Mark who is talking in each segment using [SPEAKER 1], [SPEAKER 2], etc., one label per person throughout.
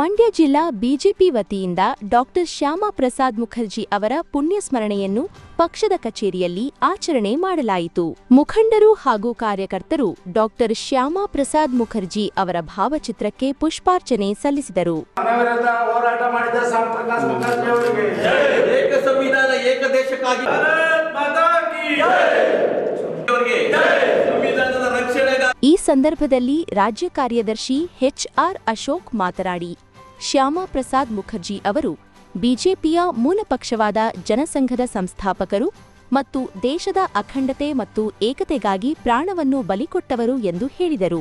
[SPEAKER 1] ಮಂಡ್ಯ ಜಿಲ್ಲಾ ಬಿಜೆಪಿ ವತಿಯಿಂದ ಡಾಕ್ಟರ್ ಶ್ಯಾಮಾ ಪ್ರಸಾದ್ ಮುಖರ್ಜಿ ಅವರ ಪುಣ್ಯಸ್ಮರಣೆಯನ್ನು ಪಕ್ಷದ ಕಚೇರಿಯಲ್ಲಿ ಆಚರಣೆ ಮಾಡಲಾಯಿತು. ಮುಖಂಡರು ಹಾಗೂ ಕಾರ್ಯಕರ್ತರು ಡಾಕ್ಟರ್ ಶ್ಯಾಮಾ ಪ್ರಸಾದ್ ಮುಖರ್ಜಿ ಅವರ ಭಾವಚಿತ್ರಕ್ಕೆ ಪುಷ್ಪಾರ್ಚನೆ ಸಲ್ಲಿಸಿದರು.
[SPEAKER 2] ಅನವರತ ಹೋರಾಟ ಮಾಡಿದ ಸಾಮ್ ಪ್ರಕಾಶ್ ಮುಖರ್ಜಿ
[SPEAKER 3] ಏಕ ಸಂವಿಧಾನ ಏಕ ದೇಶಕ್ಕಾಗಿ
[SPEAKER 2] ಭಾರತ್ ಮಾತಾ ಕಿ
[SPEAKER 3] ಅವರಿಗೆ ಸಂವಿಧಾನದ ರಕ್ಷಣೆಗಾಗಿ
[SPEAKER 1] ಈ ಸಂದರ್ಭದಲ್ಲಿ ರಾಜ್ಯ ಕಾರ್ಯದರ್ಶಿ ಎಚ್ಆರ್ ಅಶೋಕ್ ಮಾತನಾಡಿ. ಶ್ಯಾಮಾ ಪ್ರಸಾದ್ ಮುಖರ್ಜಿ ಅವರು ಬಿಜೆಪಿಯ ಮೂಲ ಪಕ್ಷವಾದ ಜನಸಂಘದ ಸಂಸ್ಥಾಪಕರು ಮತ್ತು ದೇಶದ ಅಖಂಡತೆ ಮತ್ತು ಏಕತೆಗಾಗಿ ಪ್ರಾಣವನ್ನು ಬಲಿಕೊಟ್ಟವರು ಎಂದು ಹೇಳಿದರು.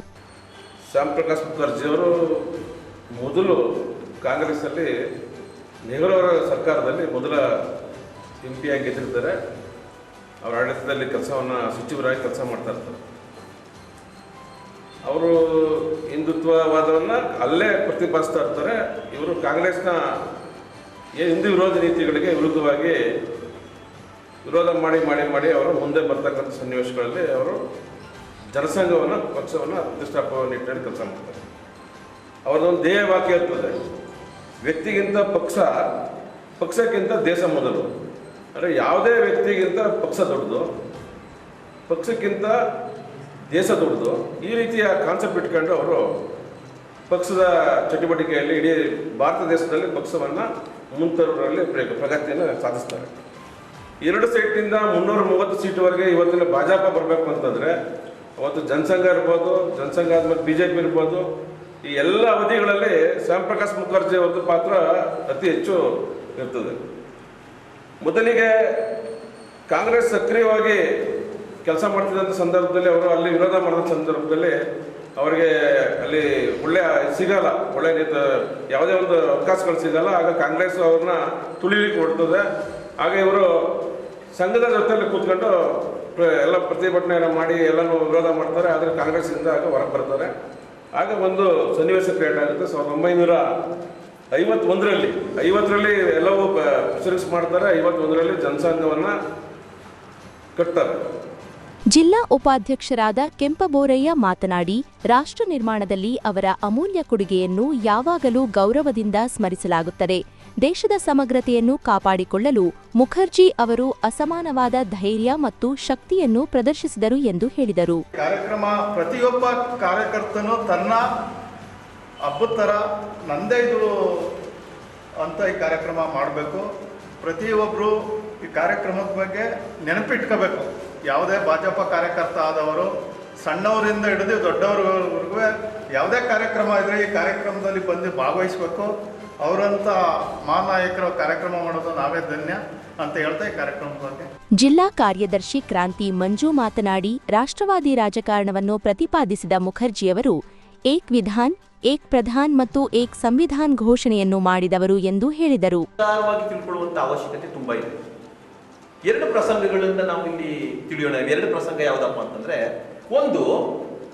[SPEAKER 4] ಶ್ಯಾಮ್ ಪ್ರಕಾಶ್ ಮುಖರ್ಜಿ ಅವರು ಮೊದಲು ಕಾಂಗ್ರೆಸ್ನಲ್ಲಿ ನೆಹರು ಅವರ ಸರ್ಕಾರದಲ್ಲಿ ಮೊದಲ ಎಂ ಪಿ ಆಗಿ ಗೆದ್ದಿರ್ತಾರೆ. ಅವರ ಆಡಳಿತದಲ್ಲಿ ಕೆಲಸವನ್ನು ಸಚಿವರಾಗಿ ಕೆಲಸ ಮಾಡ್ತಾ ಇರ್ತಾರೆ. ಅವರು ಹಿಂದುತ್ವವಾದವನ್ನು ಅಲ್ಲೇ ಪ್ರತಿಪಾದಿಸ್ತಾ ಇರ್ತಾರೆ. ಇವರು ಕಾಂಗ್ರೆಸ್ನ ಹಿಂದೂ ವಿರೋಧ ನೀತಿಗಳಿಗೆ ವಿರುದ್ಧವಾಗಿ ವಿರೋಧ ಮಾಡಿ ಮಾಡಿ ಮಾಡಿ ಅವರು ಮುಂದೆ ಬರ್ತಕ್ಕಂಥ ಸನ್ನಿವೇಶಗಳಲ್ಲಿ ಅವರು ಜನಸಂಘವನ್ನು, ಪಕ್ಷವನ್ನು ಪ್ರತಿಷ್ಠಾಪಕ ನಿಟ್ಟಿನಲ್ಲಿ ಕೆಲಸ ಮಾಡ್ತಾರೆ. ಅವರದೊಂದು ಧ್ಯೇಯ ವಾಕ್ಯ ಇರ್ತದೆ. ವ್ಯಕ್ತಿಗಿಂತ ಪಕ್ಷ, ಪಕ್ಷಕ್ಕಿಂತ ದೇಶ ಮೊದಲು. ಅಂದರೆ ಯಾವುದೇ ವ್ಯಕ್ತಿಗಿಂತ ಪಕ್ಷ ದೊಡ್ಡದು, ಪಕ್ಷಕ್ಕಿಂತ ದೇಶ ದೊಡ್ಡದು. ಈ ರೀತಿಯ ಕಾನ್ಸೆಪ್ಟ್ ಇಟ್ಕೊಂಡು ಅವರು ಪಕ್ಷದ ಚಟುವಟಿಕೆಯಲ್ಲಿ ಇಡೀ ಭಾರತ ದೇಶದಲ್ಲಿ ಪಕ್ಷವನ್ನು ಮುಂತರಲ್ಲಿ ಪ್ರ- ಪ್ರಗತಿಯನ್ನು ಸಾಧಿಸ್ತಾರೆ. ಎರಡು ಸೀಟಿನಿಂದ ಮುನ್ನೂರ ಮೂವತ್ತು ಸೀಟ್ವರೆಗೆ ಇವತ್ತಿನ ಭಾಜಪ ಬರಬೇಕು ಅಂತಂದರೆ, ಅವತ್ತು ಜನಸಂಘ ಇರ್ಬೋದು, ಜನಸಂಘ ಆದಮೇಲೆ ಬಿ ಜೆ ಪಿ ಇರ್ಬೋದು, ಈ ಎಲ್ಲ ಅವಧಿಗಳಲ್ಲಿ ಶ್ಯಾಮ್ ಪ್ರಕಾಶ್ ಮುಖರ್ಜಿ ಅವ್ರದ್ದು ಪಾತ್ರ ಅತಿ ಹೆಚ್ಚು ಇರ್ತದೆ. ಮೊದಲಿಗೆ ಕಾಂಗ್ರೆಸ್ ಸಕ್ರಿಯವಾಗಿ ಕೆಲಸ ಮಾಡ್ತಿದ್ದಂಥ ಸಂದರ್ಭದಲ್ಲಿ ಅವರು ಅಲ್ಲಿ ವಿರೋಧ ಮಾಡಿದ ಸಂದರ್ಭದಲ್ಲಿ ಅವರಿಗೆ ಅಲ್ಲಿ ಒಳ್ಳೆಯ ಸಿಗಲ್ಲ, ಒಳ್ಳೆಯ ನೀತ ಯಾವುದೇ ಒಂದು ಅವಕಾಶಗಳು ಸಿಗಲ್ಲ. ಆಗ ಕಾಂಗ್ರೆಸ್ ಅವ್ರನ್ನ ತುಳಿಲಿಕ್ಕೆ ಹೊಡ್ತದೆ ಆಗ ಇವರು ಸಂಘದ ಜೊತೆಯಲ್ಲಿ ಕೂತ್ಕೊಂಡು ಎಲ್ಲ ಪ್ರತಿಭಟನೆ ಮಾಡಿ ಎಲ್ಲನೂ ವಿರೋಧ ಮಾಡ್ತಾರೆ. ಆದರೆ ಕಾಂಗ್ರೆಸ್ಸಿಂದ ಆಗ ಹೊರಗೆ ಬರ್ತಾರೆ. ಆಗ ಒಂದು ಸನ್ನಿವೇಶ ಕ್ರಿಯೇಟ್ ಆಗುತ್ತೆ. ಸಾವಿರದ ಒಂಬೈನೂರ ಐವತ್ತೊಂದರಲ್ಲಿ, ಐವತ್ತರಲ್ಲಿ ಎಲ್ಲವೂ ಪ್ರಿಸರ್ವ್ಸ್ ಮಾಡ್ತಾರೆ. ಐವತ್ತೊಂದರಲ್ಲಿ ಜನಸಂಘವನ್ನು ಕಟ್ತಾರೆ.
[SPEAKER 1] ಜಿಲ್ಲಾ ಉಪಾಧ್ಯಕ್ಷರಾದ ಕೆಂಪಬೋರಯ್ಯ ಮಾತನಾಡಿ, ರಾಷ್ಟ್ರ ನಿರ್ಮಾಣದಲ್ಲಿ ಅವರ ಅಮೂಲ್ಯ ಕೊಡುಗೆಯನ್ನು ಯಾವಾಗಲೂ ಗೌರವದಿಂದ ಸ್ಮರಿಸಲಾಗುತ್ತದೆ. ದೇಶದ ಸಮಗ್ರತೆಯನ್ನು ಕಾಪಾಡಿಕೊಳ್ಳಲು ಮುಖರ್ಜಿ ಅವರು ಅಸಮಾನವಾದ ಧೈರ್ಯ ಮತ್ತು ಶಕ್ತಿಯನ್ನು ಪ್ರದರ್ಶಿಸಿದರು ಎಂದು ಹೇಳಿದರು.
[SPEAKER 5] ಕಾರ್ಯಕ್ರಮ ಪ್ರತಿಯೊಬ್ಬ ಕಾರ್ಯಕರ್ತನು ತನ್ನ ಹಬ್ಬದ ಥರ ನಂದೇ ಅಂತ ಈ ಕಾರ್ಯಕ್ರಮ ಮಾಡಬೇಕು. ಪ್ರತಿಯೊಬ್ಬರು ಈ ಕಾರ್ಯಕ್ರಮದ ಬಗ್ಗೆ ನೆನಪಿಟ್ಕೋಬೇಕು. ಯಾವುದೇ ಭಾಜಪ ಕಾರ್ಯಕರ್ತ ಆದವರು ಸಣ್ಣವರಿಂದ ಹಿಡಿದು ದೊಡ್ಡವ್ರವರೆಗೂ ಯಾವುದೇ ಕಾರ್ಯಕ್ರಮ ಇದ್ರೆ ಈ ಕಾರ್ಯಕ್ರಮದಲ್ಲಿ ಬಂದು ಭಾಗವಹಿಸಬೇಕು. ಅವರಂತ ಮಹಾನಾಯಕರು ಕಾರ್ಯಕ್ರಮ ಮಾಡೋದು ನಾವೇ ಧನ್ಯ ಅಂತ ಹೇಳ್ತಾ ಈ ಕಾರ್ಯಕ್ರಮದ ಬಗ್ಗೆ.
[SPEAKER 1] ಜಿಲ್ಲಾ ಕಾರ್ಯದರ್ಶಿ ಕ್ರಾಂತಿ ಮಂಜು ಮಾತನಾಡಿ ರಾಷ್ಟ್ರವಾದಿ ರಾಜಕಾರಣವನ್ನು ಪ್ರತಿಪಾದಿಸಿದ ಮುಖರ್ಜಿಯವರು ಏಕ್ ವಿಧಾನ್ ಏಕ್ ಪ್ರಧಾನ್ ಮತ್ತು ಏಕ್ ಸಂವಿಧಾನ್ ಘೋಷಣೆಯನ್ನು ಮಾಡಿದವರು ಎಂದು ಹೇಳಿದರು.
[SPEAKER 3] ಅವಶ್ಯಕತೆ ತುಂಬಾ ಇದೆ. ಎರಡು ಪ್ರಸಂಗಗಳನ್ನ ನಾವು ಇಲ್ಲಿ ತಿಳಿಯೋಣ. ಎರಡು ಪ್ರಸಂಗ ಯಾವುದಪ್ಪ ಅಂತಂದ್ರೆ, ಒಂದು,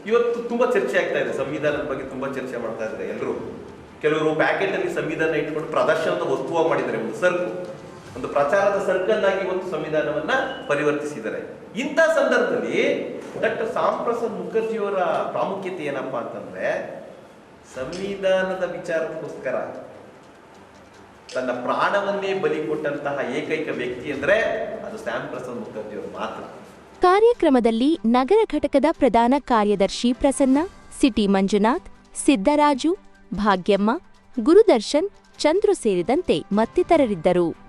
[SPEAKER 3] ಇವತ್ತು ತುಂಬಾ ಚರ್ಚೆ ಆಗ್ತಾ ಇದೆ. ಸಂವಿಧಾನದ ಬಗ್ಗೆ ತುಂಬಾ ಚರ್ಚೆ ಮಾಡ್ತಾ ಇದ್ದಾರೆ ಎಲ್ಲರೂ ಕೆಲವರು ಪ್ಯಾಕೆಟ್ ಅಲ್ಲಿ ಸಂವಿಧಾನ ಇಟ್ಕೊಂಡು ಪ್ರದರ್ಶನದ ವಸ್ತುವಾಗಿ ಮಾಡಿದ್ದಾರೆ. ಒಂದು ಸರ್ಕು ಒಂದು ಪ್ರಚಾರದ ಸರ್ಕನ್ನಾಗಿ ಒಂದು ಸಂವಿಧಾನವನ್ನ ಪರಿವರ್ತಿಸಿದ್ದಾರೆ. ಇಂಥ ಸಂದರ್ಭದಲ್ಲಿ ಡಾಕ್ಟರ್ ಸಾಂಪ್ರಸಾದ್ ಮುಖರ್ಜಿಯವರ ಪ್ರಾಮುಖ್ಯತೆ ಏನಪ್ಪಾ ಅಂತಂದ್ರೆ, ಸಂವಿಧಾನದ ವಿಚಾರಕ್ಕೋಸ್ಕರ ತನ್ನ ಪ್ರಾಣವನ್ನೇ ಬಲಿ ಕೊಟ್ಟಂತಹ ಏಕೈಕ ವ್ಯಕ್ತಿ ಅಂದ್ರೆ ಅದು ಶ್ಯಾಮ್ ಪ್ರಸನ್ನ ಮುಖರ್ಜಿ ಅವರು ಮಾತ್ರ.
[SPEAKER 1] ಕಾರ್ಯಕ್ರಮದಲ್ಲಿ ನಗರ ಘಟಕದ ಪ್ರಧಾನ ಕಾರ್ಯದರ್ಶಿ ಪ್ರಸನ್ನ, ಸಿಟಿ ಮಂಜುನಾಥ್, ಸಿದ್ದರಾಜು, ಭಾಗ್ಯಮ್ಮ, ಗುರುದರ್ಶನ್, ಚಂದ್ರು ಸೇರಿದಂತೆ ಮತ್ತಿತರರಿದ್ದರು.